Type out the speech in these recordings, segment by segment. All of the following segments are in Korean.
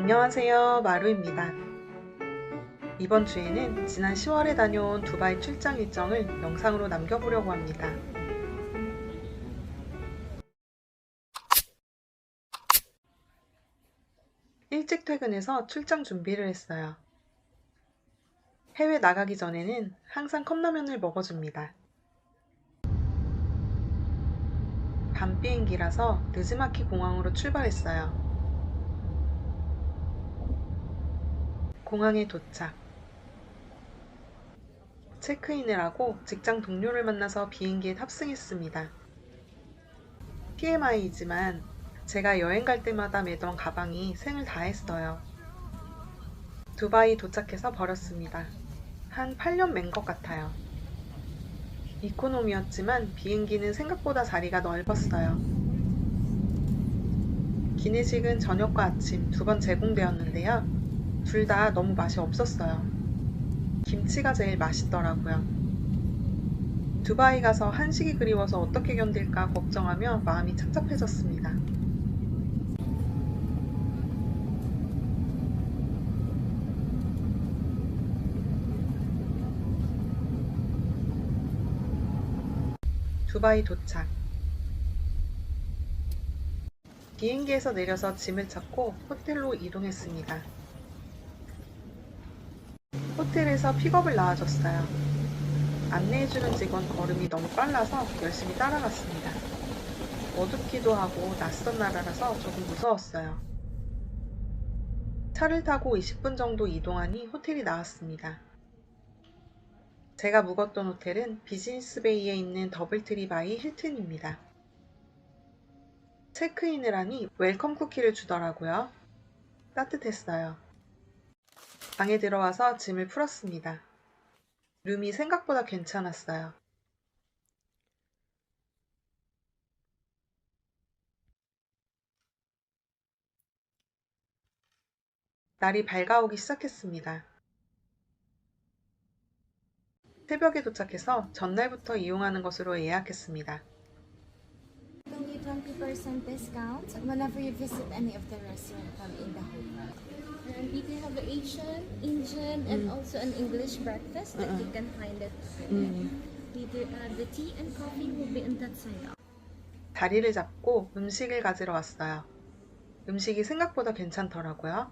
안녕하세요. 마루입니다. 이번 주에는 지난 10월에 다녀온 두바이 출장 일정을 영상으로 남겨보려고 합니다. 일찍 퇴근해서 출장 준비를 했어요. 해외 나가기 전에는 항상 컵라면을 먹어줍니다. 밤 비행기라서 느즈마키 공항으로 출발했어요. 공항에 도착. 체크인을 하고 직장 동료를 만나서 비행기에 탑승했습니다. TMI이지만 제가 여행 갈 때마다 매던 가방이 생을 다했어요. 두바이 도착해서 버렸습니다. 한 8년 맨 것 같아요. 이코노미였지만 비행기는 생각보다 자리가 넓었어요. 기내식은 저녁과 아침 두 번 제공되었는데요. 둘 다 너무 맛이 없었어요. 김치가 제일 맛있더라고요. 두바이 가서 한식이 그리워서 어떻게 견딜까 걱정하며 마음이 착잡해졌습니다. 두바이 도착. 비행기에서 내려서 짐을 찾고 호텔로 이동했습니다. 호텔에서 픽업을 나와줬어요. 안내해주는 직원 걸음이 너무 빨라서 열심히 따라갔습니다. 어둡기도 하고 낯선 나라라서 조금 무서웠어요. 차를 타고 20분 정도 이동하니 호텔이 나왔습니다. 제가 묵었던 호텔은 비즈니스 베이에 있는 더블트리 바이 힐튼입니다. 체크인을 하니 웰컴 쿠키를 주더라고요. 따뜻했어요. 방에 들어와서 짐을 풀었습니다. 룸이 생각보다 괜찮았어요. 날이 밝아오기 시작했습니다. 새벽에 도착해서 전날부터 이용하는 것으로 예약했습니다. Only 20% discount whenever you visit any of the restaurant in the hotel. And we do have the Asian, Indian, and also an English breakfast that you can find it. We do, uh, the tea and coffee will be on that side. 자리를 잡고 음식을 가지러 왔어요. 음식이 생각보다 괜찮더라고요.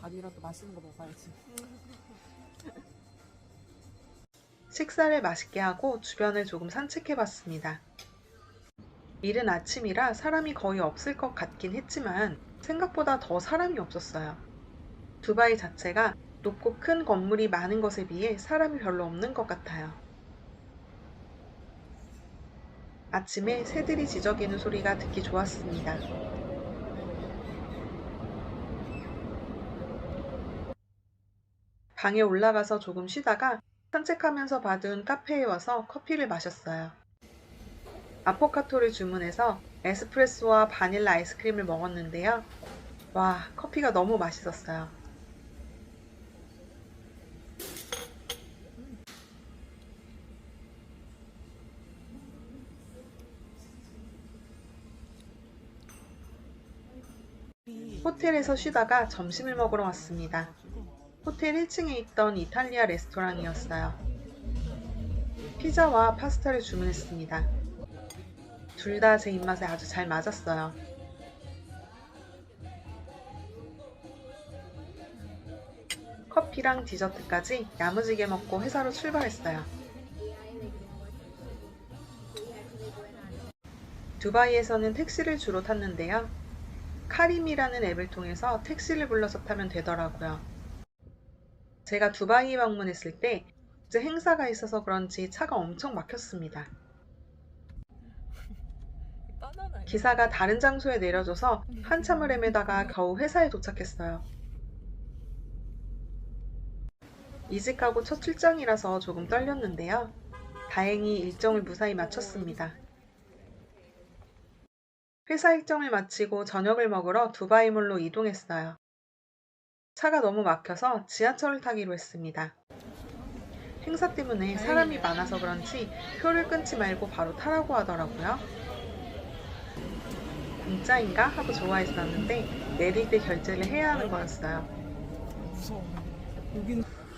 밥이라도 맛있는 거 먹어야지. 식사를 맛있게 하고 주변을 조금 산책해 봤습니다. 이른 아침이라 사람이 거의 없을 것 같긴 했지만 생각보다 더 사람이 없었어요. 두바이 자체가 높고 큰 건물이 많은 것에 비해 사람이 별로 없는 것 같아요. 아침에 새들이 지저귀는 소리가 듣기 좋았습니다. 방에 올라가서 조금 쉬다가 산책하면서 받은 카페에 와서 커피를 마셨어요. 아포카토를 주문해서 에스프레소와 바닐라 아이스크림을 먹었는데요. 와, 커피가 너무 맛있었어요. 호텔에서 쉬다가 점심을 먹으러 왔습니다. 호텔 1층에 있던 이탈리아 레스토랑이었어요. 피자와 파스타를 주문했습니다. 둘 다 제 입맛에 아주 잘 맞았어요. 커피랑 디저트까지 야무지게 먹고 회사로 출발했어요. 두바이에서는 택시를 주로 탔는데요. 카림이라는 앱을 통해서 택시를 불러서 타면 되더라고요. 제가 두바이 방문했을 때 이제 행사가 있어서 그런지 차가 엄청 막혔습니다. 기사가 다른 장소에 내려줘서 한참을 헤매다가 겨우 회사에 도착했어요. 이직하고 첫 출장이라서 조금 떨렸는데요. 다행히 일정을 무사히 마쳤습니다. 회사 일정을 마치고 저녁을 먹으러 두바이몰로 이동했어요. 차가 너무 막혀서 지하철을 타기로 했습니다. 행사 때문에 사람이 많아서 그런지 표를 끊지 말고 바로 타라고 하더라고요. 공짜인가 하고 좋아했었는데 내릴 때 결제를 해야 하는 거였어요.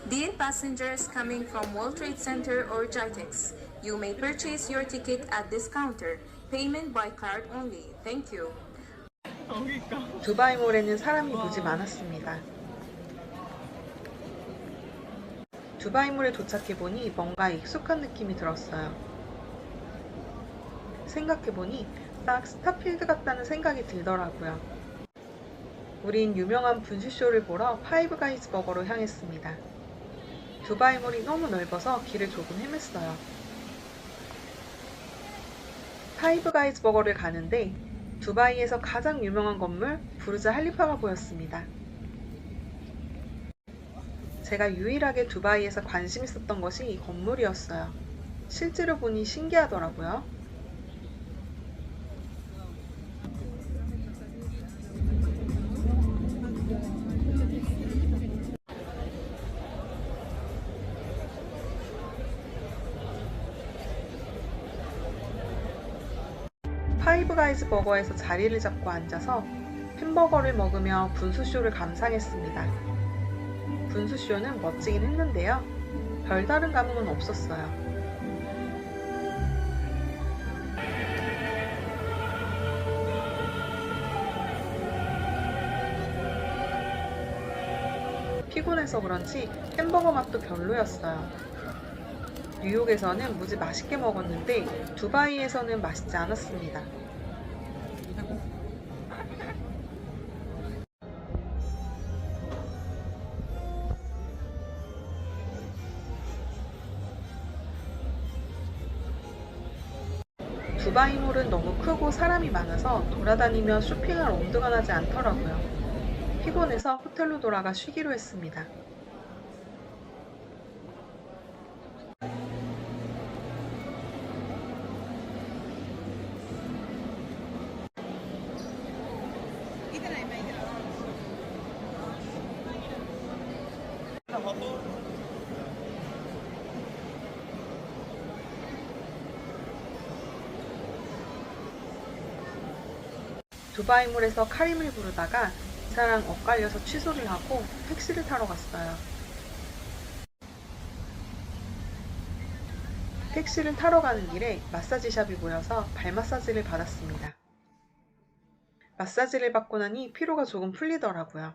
Dear passengers coming from World Trade Center or JITEX, you may purchase your ticket at this counter. Payment by card only. Thank you. 두바이몰에는 사람이 무지 많았습니다. 두바이몰에 도착해보니 뭔가 익숙한 느낌이 들었어요. 생각해보니 딱 스타필드 같다는 생각이 들더라고요. 우린 유명한 분수쇼를 보러 파이브 가이즈 버거로 향했습니다. 두바이몰이 너무 넓어서 길을 조금 헤맸어요. 파이브 가이즈 버거를 가는데 두바이에서 가장 유명한 건물 부르자 할리파가 보였습니다. 제가 유일하게 두바이에서 관심 있었던 것이 이 건물이었어요. 실제로 보니 신기하더라고요. 파이브가이즈 버거에서 자리를 잡고 앉아서 햄버거를 먹으며 분수쇼를 감상했습니다. 분수쇼는 멋지긴 했는데요. 별다른 감흥은 없었어요. 피곤해서 그런지 햄버거 맛도 별로였어요. 뉴욕에서는 무지 맛있게 먹었는데 두바이에서는 맛있지 않았습니다. 사람이 많아서 돌아다니며 쇼핑할 엄두가 나지 않더라고요. 피곤해서 호텔로 돌아가 쉬기로 했습니다. 두바이몰에서 카림을 부르다가 기사랑 엇갈려서 취소를 하고 택시를 타러 갔어요. 택시를 타러 가는 길에 마사지 샵이 보여서 발 마사지를 받았습니다. 마사지를 받고 나니 피로가 조금 풀리더라고요.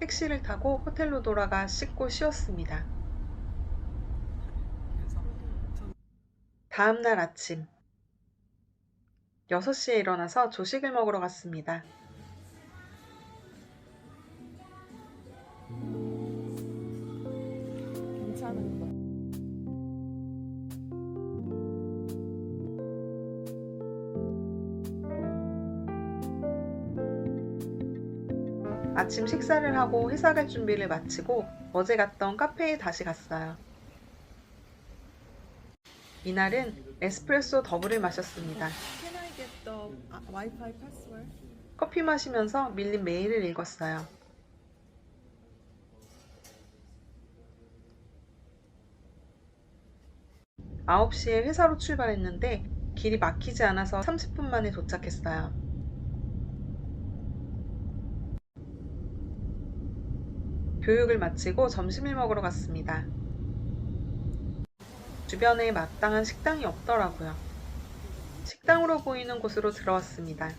택시를 타고 호텔로 돌아가 씻고 쉬었습니다. 다음날 아침 6시에 일어나서 조식을 먹으러 갔습니다. 아침 식사를 하고 회사 갈 준비를 마치고 어제 갔던 카페에 다시 갔어요. 이날은 에스프레소 더블을 마셨습니다. Wi-Fi password? 커피 마시면서 밀린 메일을 읽었어요. 아홉 시에 회사로 출발했는데 길이 막히지 않아서 30분 만에 도착했어요. 교육을 마치고 점심을 먹으러 갔습니다. 주변에 마땅한 식당이 없더라고요. 식당으로 보이는 곳으로 들어왔습니다.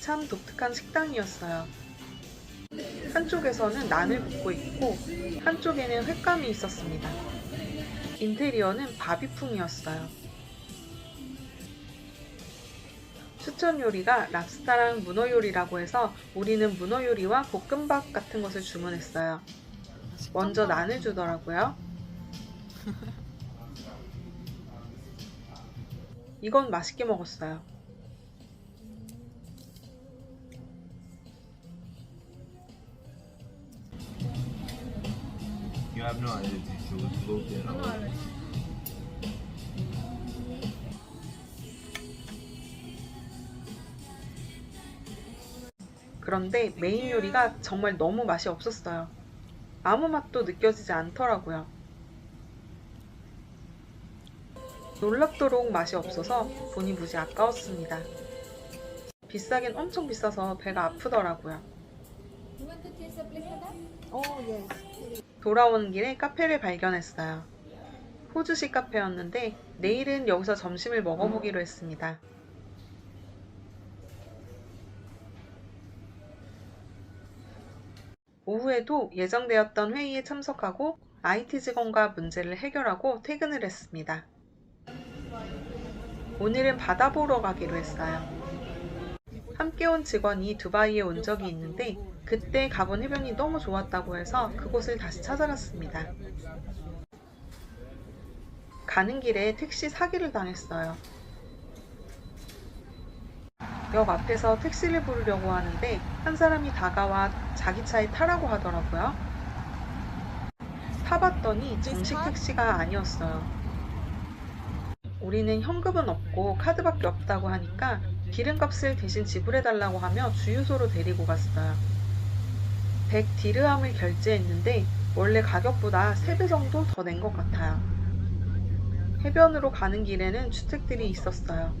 참 독특한 식당이었어요. 한쪽에서는 난을 굽고 있고 한쪽에는 횟감이 있었습니다. 인테리어는 바비풍이었어요. 추천 요리가 랍스타랑 문어 요리라고 해서 우리는 문어 요리와 볶음밥 같은 것을 주문했어요. 먼저 난을 주더라고요. 이건 맛있게 먹었어요. You have no allergy, so it's gluten. No allergy. 그런데 메인 요리가 정말 너무 맛이 없었어요. 아무 맛도 느껴지지 않더라고요. 놀랍도록 맛이 없어서 돈이 무지 아까웠습니다. 비싸긴 엄청 비싸서 배가 아프더라고요. Oh, yes. 돌아오는 길에 카페를 발견했어요. 호주식 카페였는데 내일은 여기서 점심을 먹어보기로 했습니다. 오후에도 예정되었던 회의에 참석하고 IT 직원과 문제를 해결하고 퇴근을 했습니다. 오늘은 바다 보러 가기로 했어요. 함께 온 직원이 두바이에 온 적이 있는데 그때 가본 해변이 너무 좋았다고 해서 그곳을 다시 찾아갔습니다. 가는 길에 택시 사기를 당했어요. 역 앞에서 택시를 부르려고 하는데 한 사람이 다가와 자기 차에 타라고 하더라고요. 타봤더니 정식 택시가 아니었어요. 우리는 현금은 없고 카드밖에 없다고 하니까 기름값을 대신 지불해달라고 하며 주유소로 데리고 갔어요. 100 디르함을 결제했는데 원래 가격보다 3배 정도 더 낸 것 같아요. 해변으로 가는 길에는 주택들이 있었어요.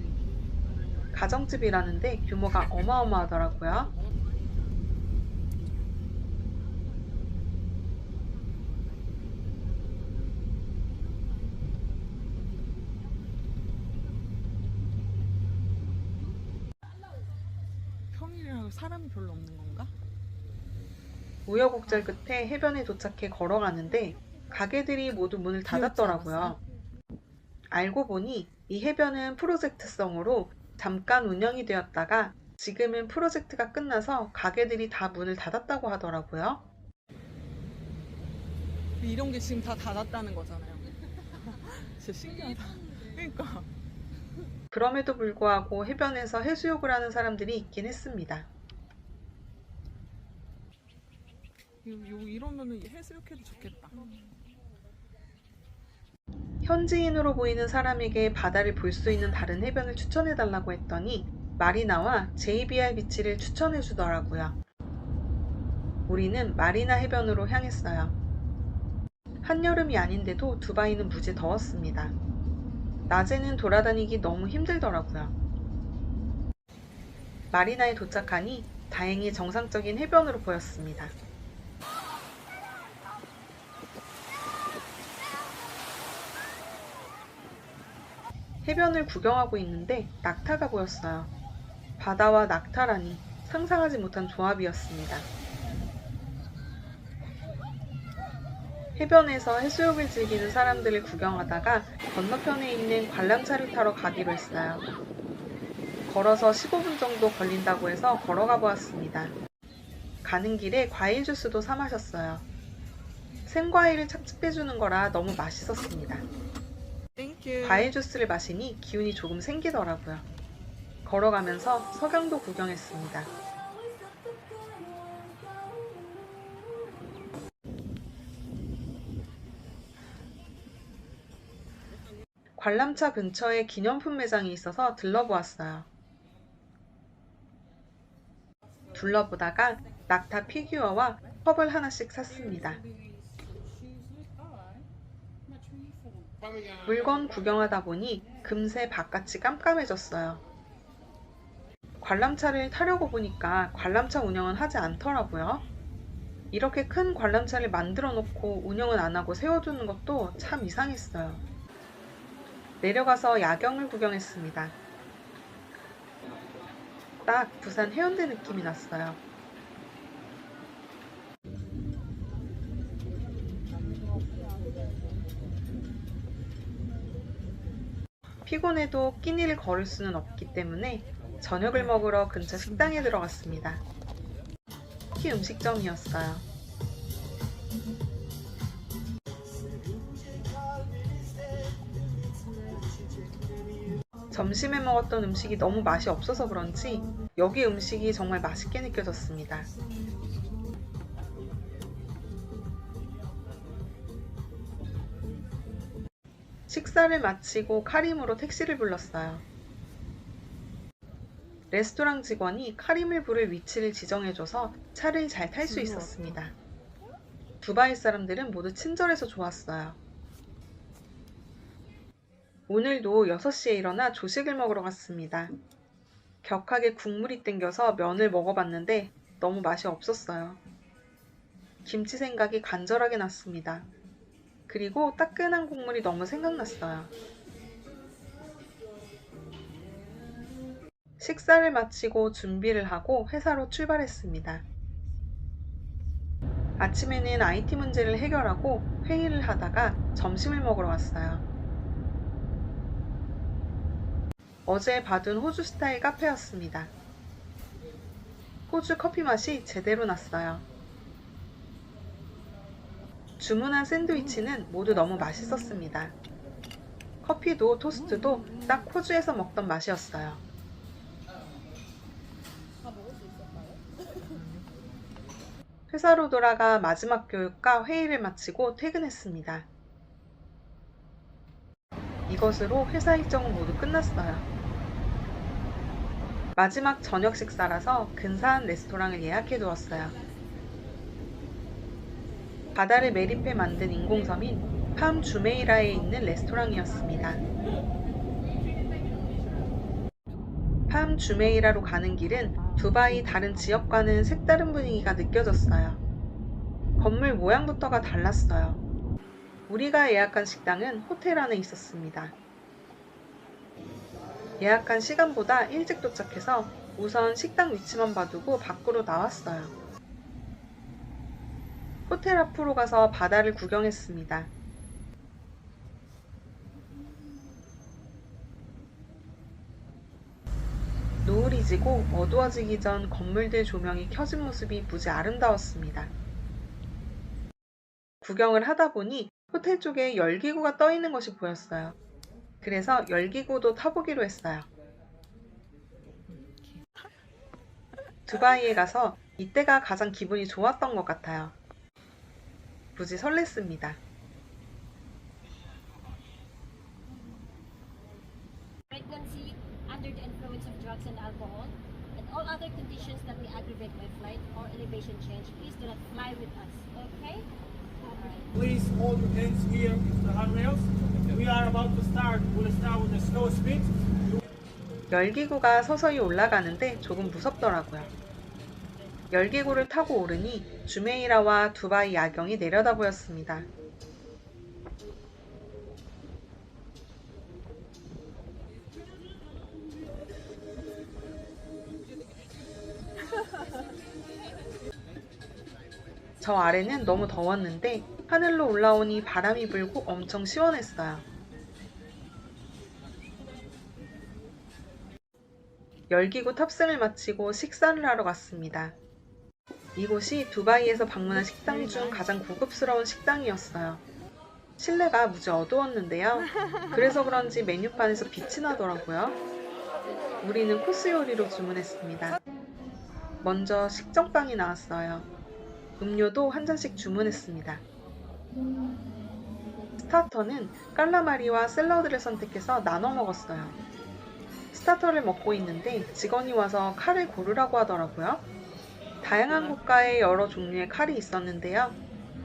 가정집이라는데 규모가 어마어마하더라고요. 사람이 별로 없는 건가? 우여곡절 끝에 해변에 도착해 걸어가는데 가게들이 모두 문을 닫았더라고요. 알고 보니 이 해변은 프로젝트성으로 잠깐 운영이 되었다가 지금은 프로젝트가 끝나서 가게들이 다 문을 닫았다고 하더라고요. 이런 게 지금 다 닫았다는 거잖아요. 진짜 신기하다. 그러니까. 그럼에도 불구하고 해변에서 해수욕을 하는 사람들이 있긴 했습니다. 이러면은 해수욕해도 좋겠다. 현지인으로 보이는 사람에게 바다를 볼 수 있는 다른 해변을 추천해달라고 했더니 마리나와 JBR 비치를 추천해 주더라고요. 우리는 마리나 해변으로 향했어요. 한여름이 아닌데도 두바이는 무지 더웠습니다. 낮에는 돌아다니기 너무 힘들더라고요. 마리나에 도착하니 다행히 정상적인 해변으로 보였습니다. 해변을 구경하고 있는데 낙타가 보였어요. 바다와 낙타라니 상상하지 못한 조합이었습니다. 해변에서 해수욕을 즐기는 사람들을 구경하다가 건너편에 있는 관람차를 타러 가기로 했어요. 걸어서 15분 정도 걸린다고 해서 걸어가 보았습니다. 가는 길에 과일 주스도 사 마셨어요. 생과일을 착즙해주는 거라 너무 맛있었습니다. 과일 주스를 마시니 기운이 조금 생기더라고요. 걸어가면서 석양도 구경했습니다. 관람차 근처에 기념품 매장이 있어서 들러보았어요. 둘러보다가 낙타 피규어와 컵을 하나씩 샀습니다. 물건 구경하다 보니 금세 바깥이 깜깜해졌어요. 관람차를 타려고 보니까 관람차 운영은 하지 않더라고요. 이렇게 큰 관람차를 만들어 놓고 운영은 안 하고 세워두는 것도 참 이상했어요. 내려가서 야경을 구경했습니다. 딱 부산 해운대 느낌이 났어요. 피곤해도 끼니를 걸을 수는 없기 때문에 저녁을 먹으러 근처 식당에 들어갔습니다. 키 음식점이었어요. 점심에 먹었던 음식이 너무 맛이 없어서 그런지 여기 음식이 정말 맛있게 느껴졌습니다. 식사를 마치고 카림으로 택시를 불렀어요. 레스토랑 직원이 카림을 부를 위치를 지정해줘서 차를 잘 탈 수 있었습니다. 두바이 사람들은 모두 친절해서 좋았어요. 오늘도 6시에 일어나 조식을 먹으러 갔습니다. 격하게 국물이 땡겨서 면을 먹어봤는데 너무 맛이 없었어요. 김치 생각이 간절하게 났습니다. 그리고 따끈한 국물이 너무 생각났어요. 식사를 마치고 준비를 하고 회사로 출발했습니다. 아침에는 IT 문제를 해결하고 회의를 하다가 점심을 먹으러 왔어요. 어제 받은 호주 스타일 카페였습니다. 호주 커피 맛이 제대로 났어요. 주문한 샌드위치는 모두 너무 맛있었습니다. 커피도 토스트도 딱 호주에서 먹던 맛이었어요. 회사로 돌아가 마지막 교육과 회의를 마치고 퇴근했습니다. 이것으로 회사 일정은 모두 끝났어요. 마지막 저녁 식사라서 근사한 레스토랑을 예약해 두었어요. 바다를 매립해 만든 인공섬인 팜 주메이라에 있는 레스토랑이었습니다. 팜 주메이라로 가는 길은 두바이 다른 지역과는 색다른 분위기가 느껴졌어요. 건물 모양부터가 달랐어요. 우리가 예약한 식당은 호텔 안에 있었습니다. 예약한 시간보다 일찍 도착해서 우선 식당 위치만 봐두고 밖으로 나왔어요. 호텔 앞으로 가서 바다를 구경했습니다. 노을이 지고 어두워지기 전 건물들 조명이 켜진 모습이 무지 아름다웠습니다. 구경을 하다 보니 호텔 쪽에 열기구가 떠 있는 것이 보였어요. 그래서 열기구도 타보기로 했어요. 두바이에 가서 이때가 가장 기분이 좋았던 것 같아요. 무지 설렜습니다. pregnancy, under the influence of drugs and alcohol, and all other conditions that may aggravate my flight or elevation change, please do not fly with us, okay? Please hold your hands here, the handrails. We are about to start. We'll start with the slow speed. 열기구가 서서히 올라가는데 조금 무섭더라고요. 열기구를 타고 오르니 주메이라와 두바이 야경이 내려다 보였습니다. 저 아래는 너무 더웠는데 하늘로 올라오니 바람이 불고 엄청 시원했어요. 열기구 탑승을 마치고 식사를 하러 갔습니다. 이곳이 두바이에서 방문한 식당 중 가장 고급스러운 식당이었어요. 실내가 무지 어두웠는데요. 그래서 그런지 메뉴판에서 빛이 나더라고요. 우리는 코스 요리로 주문했습니다. 먼저 식전빵이 나왔어요. 음료도 한 잔씩 주문했습니다. 스타터는 깔라마리와 샐러드를 선택해서 나눠 먹었어요. 스타터를 먹고 있는데 직원이 와서 칼을 고르라고 하더라고요. 다양한 국가의 여러 종류의 칼이 있었는데요.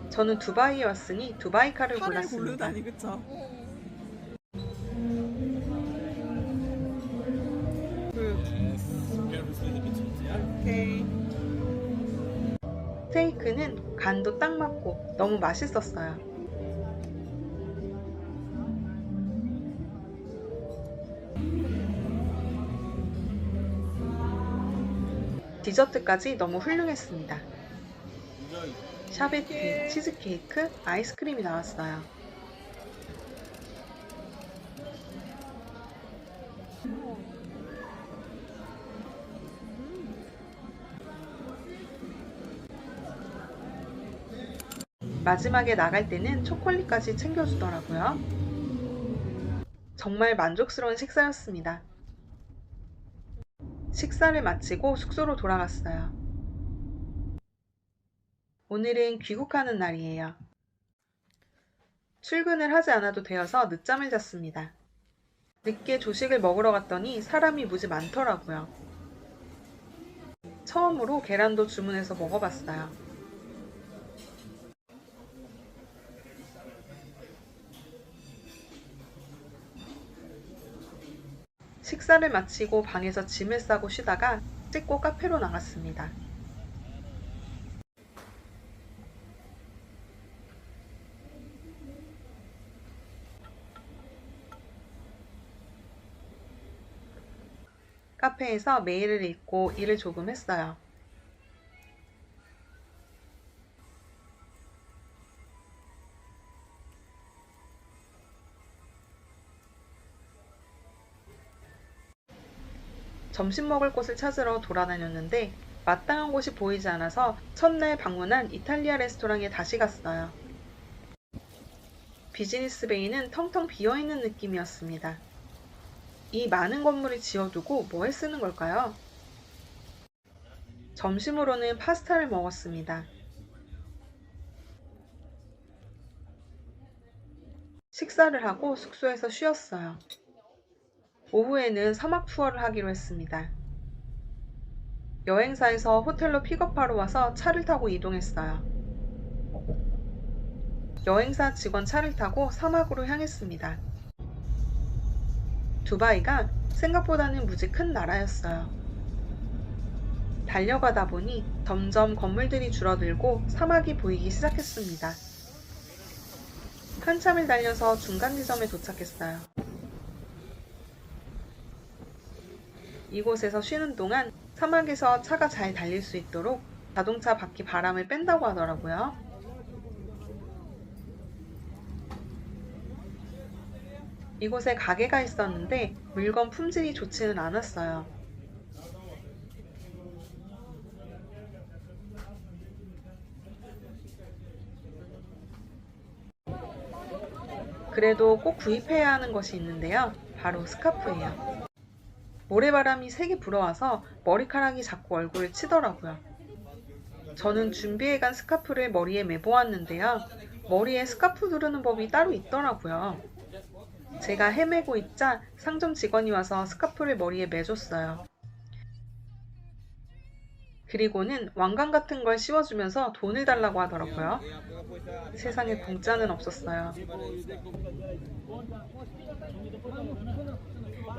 저는 두바이에 왔으니 두바이 칼을 골랐습니다. 고르다니 그쵸? 그 오케이 스테이크는 간도 딱 맞고 너무 맛있었어요. 디저트까지 너무 훌륭했습니다. 샤베트, 치즈케이크, 아이스크림이 나왔어요. 마지막에 나갈 때는 초콜릿까지 챙겨주더라고요. 정말 만족스러운 식사였습니다. 식사를 마치고 숙소로 돌아갔어요. 오늘은 귀국하는 날이에요. 출근을 하지 않아도 되어서 늦잠을 잤습니다. 늦게 조식을 먹으러 갔더니 사람이 무지 많더라고요. 처음으로 계란도 주문해서 먹어봤어요. 식사를 마치고 방에서 짐을 싸고 쉬다가 씻고 카페로 나갔습니다. 카페에서 메일을 읽고 일을 조금 했어요. 점심 먹을 곳을 찾으러 돌아다녔는데 마땅한 곳이 보이지 않아서 첫날 방문한 이탈리아 레스토랑에 다시 갔어요. 비즈니스 베이는 텅텅 비어있는 느낌이었습니다. 이 많은 건물을 지어두고 뭐에 쓰는 걸까요? 점심으로는 파스타를 먹었습니다. 식사를 하고 숙소에서 쉬었어요. 오후에는 사막 투어를 하기로 했습니다. 여행사에서 호텔로 픽업하러 와서 차를 타고 이동했어요. 여행사 직원 차를 타고 사막으로 향했습니다. 두바이가 생각보다는 무지 큰 나라였어요. 달려가다 보니 점점 건물들이 줄어들고 사막이 보이기 시작했습니다. 한참을 달려서 중간 지점에 도착했어요. 이곳에서 쉬는 동안 사막에서 차가 잘 달릴 수 있도록 자동차 바퀴 바람을 뺀다고 하더라고요. 이곳에 가게가 있었는데 물건 품질이 좋지는 않았어요. 그래도 꼭 구입해야 하는 것이 있는데요. 바로 스카프예요. 모래바람이 세게 불어와서 머리카락이 자꾸 얼굴을 치더라고요. 저는 준비해간 스카프를 머리에 매보았는데요. 머리에 스카프 두르는 법이 따로 있더라고요. 제가 헤매고 있자 상점 직원이 와서 스카프를 머리에 매줬어요. 그리고는 왕관 같은 걸 씌워주면서 돈을 달라고 하더라고요. 세상에 공짜는 없었어요.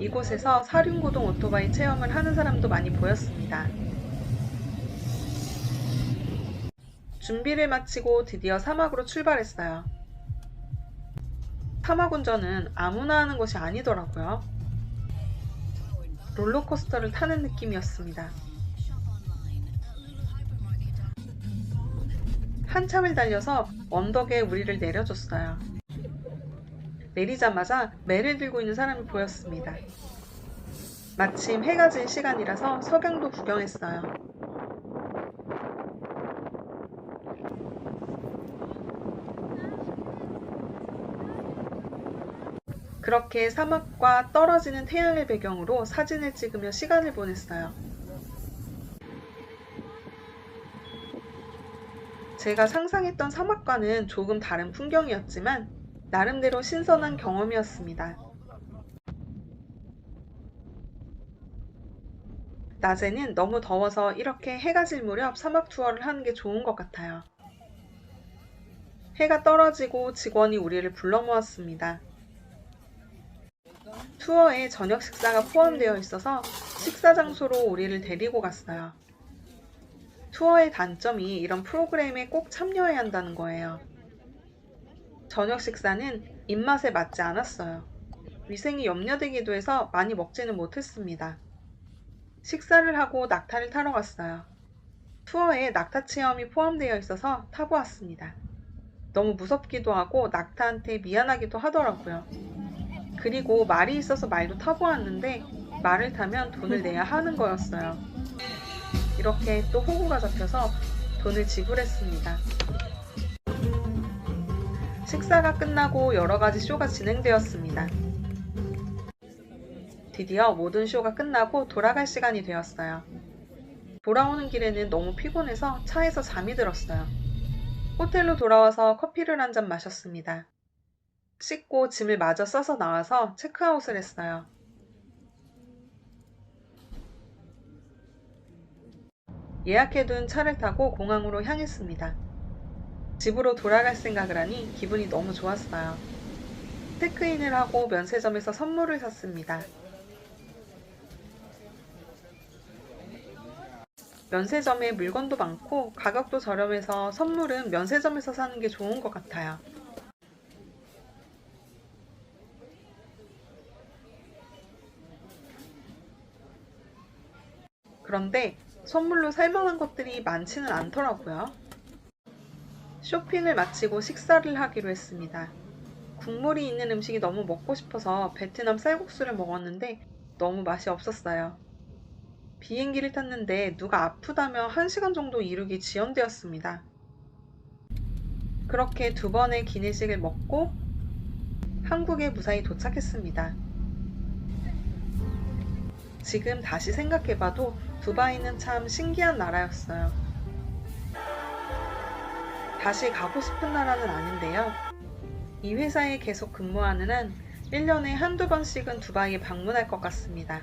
이곳에서 사륜구동 오토바이 체험을 하는 사람도 많이 보였습니다. 준비를 마치고 드디어 사막으로 출발했어요. 사막 운전은 아무나 하는 것이 아니더라고요. 롤러코스터를 타는 느낌이었습니다. 한참을 달려서 언덕에 우리를 내려줬어요. 내리자마자 매를 들고 있는 사람이 보였습니다. 마침 해가 진 시간이라서 석양도 구경했어요. 그렇게 사막과 떨어지는 태양을 배경으로 사진을 찍으며 시간을 보냈어요. 제가 상상했던 사막과는 조금 다른 풍경이었지만 나름대로 신선한 경험이었습니다. 낮에는 너무 더워서 이렇게 해가 질 무렵 사막 투어를 하는 게 좋은 것 같아요. 해가 떨어지고 직원이 우리를 불러 모았습니다. 투어에 저녁 식사가 포함되어 있어서 식사 장소로 우리를 데리고 갔어요. 투어의 단점이 이런 프로그램에 꼭 참여해야 한다는 거예요. 저녁 식사는 입맛에 맞지 않았어요. 위생이 염려되기도 해서 많이 먹지는 못했습니다. 식사를 하고 낙타를 타러 갔어요. 투어에 낙타 체험이 포함되어 있어서 타보았습니다. 너무 무섭기도 하고 낙타한테 미안하기도 하더라고요. 그리고 말이 있어서 말도 타보았는데 말을 타면 돈을 내야 하는 거였어요. 이렇게 또 호구가 잡혀서 돈을 지불했습니다. 식사가 끝나고 여러 가지 쇼가 진행되었습니다. 드디어 모든 쇼가 끝나고 돌아갈 시간이 되었어요. 돌아오는 길에는 너무 피곤해서 차에서 잠이 들었어요. 호텔로 돌아와서 커피를 한 잔 마셨습니다. 씻고 짐을 마저 싸서 나와서 체크아웃을 했어요. 예약해둔 차를 타고 공항으로 향했습니다. 집으로 돌아갈 생각을 하니 기분이 너무 좋았어요. 테크인을 하고 면세점에서 선물을 샀습니다. 면세점에 물건도 많고 가격도 저렴해서 선물은 면세점에서 사는 게 좋은 것 같아요. 그런데 선물로 살만한 것들이 많지는 않더라고요. 쇼핑을 마치고 식사를 하기로 했습니다. 국물이 있는 음식이 너무 먹고 싶어서 베트남 쌀국수를 먹었는데 너무 맛이 없었어요. 비행기를 탔는데 누가 아프다며 1시간 정도 이륙이 지연되었습니다. 그렇게 두 번의 기내식을 먹고 한국에 무사히 도착했습니다. 지금 다시 생각해봐도 두바이는 참 신기한 나라였어요. 다시 가고 싶은 나라는 아닌데요. 이 회사에 계속 근무하는 한 1년에 한두 번씩은 두바이에 방문할 것 같습니다.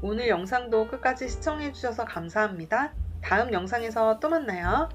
오늘 영상도 끝까지 시청해주셔서 감사합니다. 다음 영상에서 또 만나요.